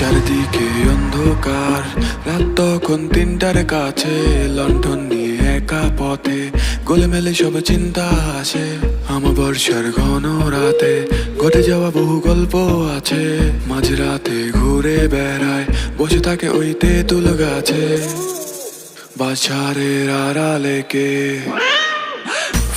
চারিদিকে অন্ধকার। রাত তখন তিনটার কাছে লন্ঠন নিয়ে একা পথে। গোলেমেলে সব চিন্তা আসে। আমার বর্ষার ঘন রাতে ঘটে যাওয়া বহু গল্প আছে। মাঝ রাতে ঘুরে বেড়ায়, বসে থাকে ওই তেঁতুল গাছে। বাছারের আড়ালে কে?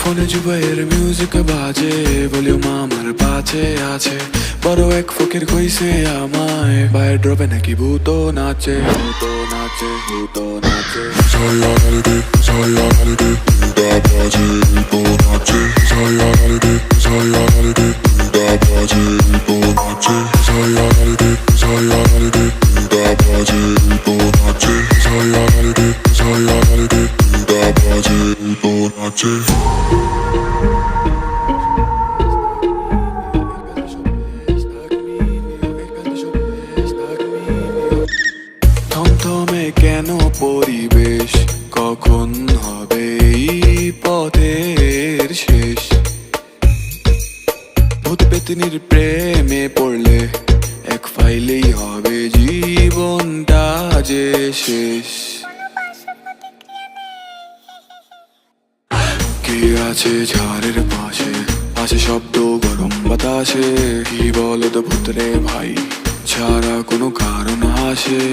ফোনে জুবাইয়ের মিউজিক বাজে ভলিউম আমার পাছে আছে বড় এক ফকির কইছে আমায় পায়ের ড্রপে নাকি ভূত নাচে ভূত নাচে ভূত নাচে Sayonara, sayonara, da baje to nache. Sayonara, sayonara, da baje to nache. Sayonara, sayonara, da baje থমথমে কেন পরিবেশ? কখন হবে পথের শেষ? ভূত পেতনির প্রেমে পড়লে এক ফাইলেই হবে জীবনটা যে শেষ। কে আছে ঝাড়ের পাশে পাশে শব্দ গরম বাতাসে কি বলো তো ভূতরে ভাই ছাড়া কোনো কারণ আসে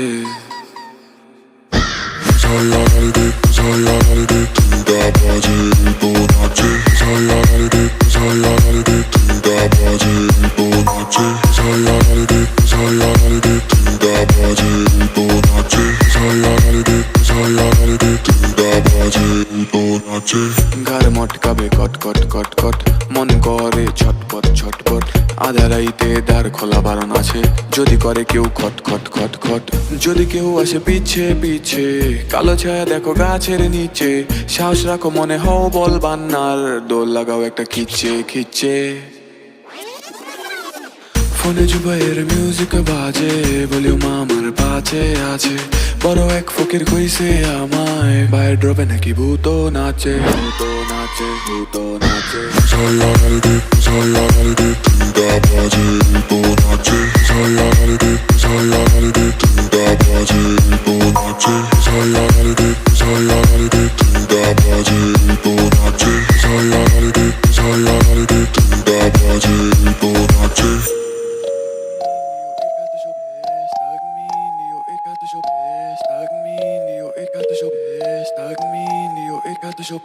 to গার মটকাবে কট কট কট কট। মন করে ছটপট ছটপট। আধারাইতে দ্বার খোলা বারণ আছে। যদি করে কেউ খট খট খট খট। যদি কেউ আসে পিছে পিছে। কালো ছায়া দেখো গাছের নিচে। সাহস রাখো মনে হও বল বান্নার। দোল লাগাও একটা খিচ্ছে খিচ্ছে ফোনে জুবাইয়ের মিউজিক বাজে ভলিউম আমার পাচে আছে বড় এক ফকির কইছে আমায় বাইর ড্রপে নাকি ভূত নাচে ভূত নাচে ভূত নাচে জয় sayonara, Joy to nache. bishop